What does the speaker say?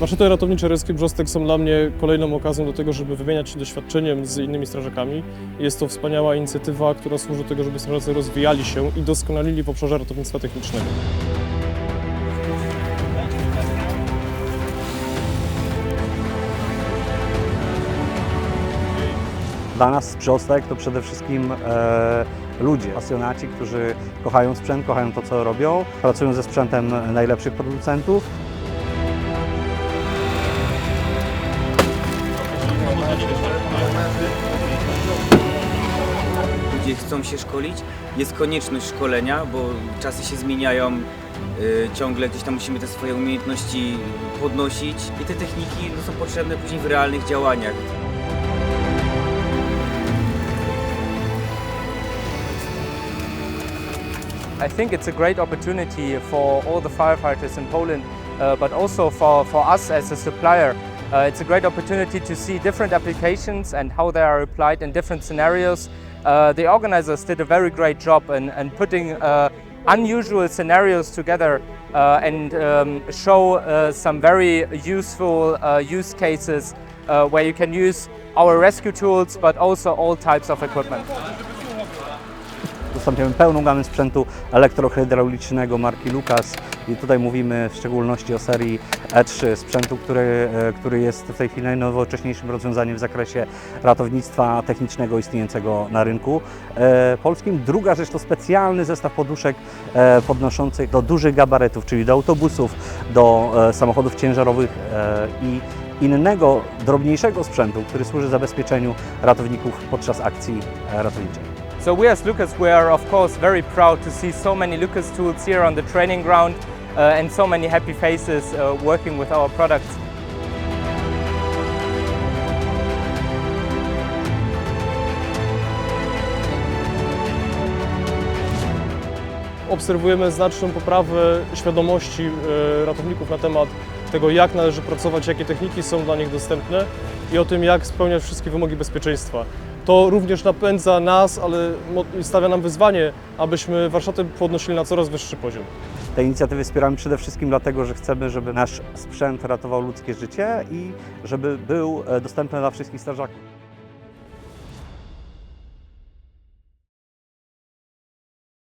Warsztaty ratownicze Rescue Brzostek są dla mnie kolejną okazją do tego, żeby wymieniać się doświadczeniem z innymi strażakami. Jest to wspaniała inicjatywa, która służy do tego, żeby strażacy rozwijali się i doskonalili w obszarze ratownictwa technicznego. Dla nas Brzostek to przede wszystkim e, ludzie, pasjonaci, którzy kochają sprzęt, kochają to, co robią, pracują ze sprzętem najlepszych producentów. Ludzie chcą się szkolić, jest konieczność szkolenia, bo czasy się zmieniają, y, ciągle gdzieś tam musimy te swoje umiejętności podnosić i te techniki no, są potrzebne później w realnych działaniach. I think it's a great opportunity for all the firefighters in Poland, uh, but also for, for us as a supplier. Uh, it's a great opportunity to see different applications and how they are applied in different scenarios. Uh, the organizers did a very great job in, in putting uh, unusual scenarios together uh, and um, show uh, some very useful uh, use cases where you can use our rescue tools, but also all types of equipment. Udostępniamy pełną gamę sprzętu elektrohydraulicznego marki Lucas i tutaj mówimy w szczególności o serii E3, sprzętu, który, e, który jest w tej chwili najnowocześniejszym rozwiązaniem w zakresie ratownictwa technicznego istniejącego na rynku e, polskim. Druga rzecz to specjalny zestaw poduszek e, podnoszących do dużych gabarytów, czyli do autobusów, do samochodów ciężarowych i innego, drobniejszego sprzętu, który służy zabezpieczeniu ratowników podczas akcji ratowniczej. So we as Lucas, we are of course very proud to see so many Lucas tools here on the training ground uh, and so many happy faces uh, working with our products. Obserwujemy znaczną poprawę świadomości e, ratowników na temat tego, jak należy pracować, jakie techniki są dla nich dostępne i o tym, jak spełniać wszystkie wymogi bezpieczeństwa. To również napędza nas, ale stawia nam wyzwanie, abyśmy warsztaty podnosili na coraz wyższy poziom. Te inicjatywy wspieramy przede wszystkim dlatego, że chcemy, żeby nasz sprzęt ratował ludzkie życie i żeby był e, dostępny dla wszystkich strażaków.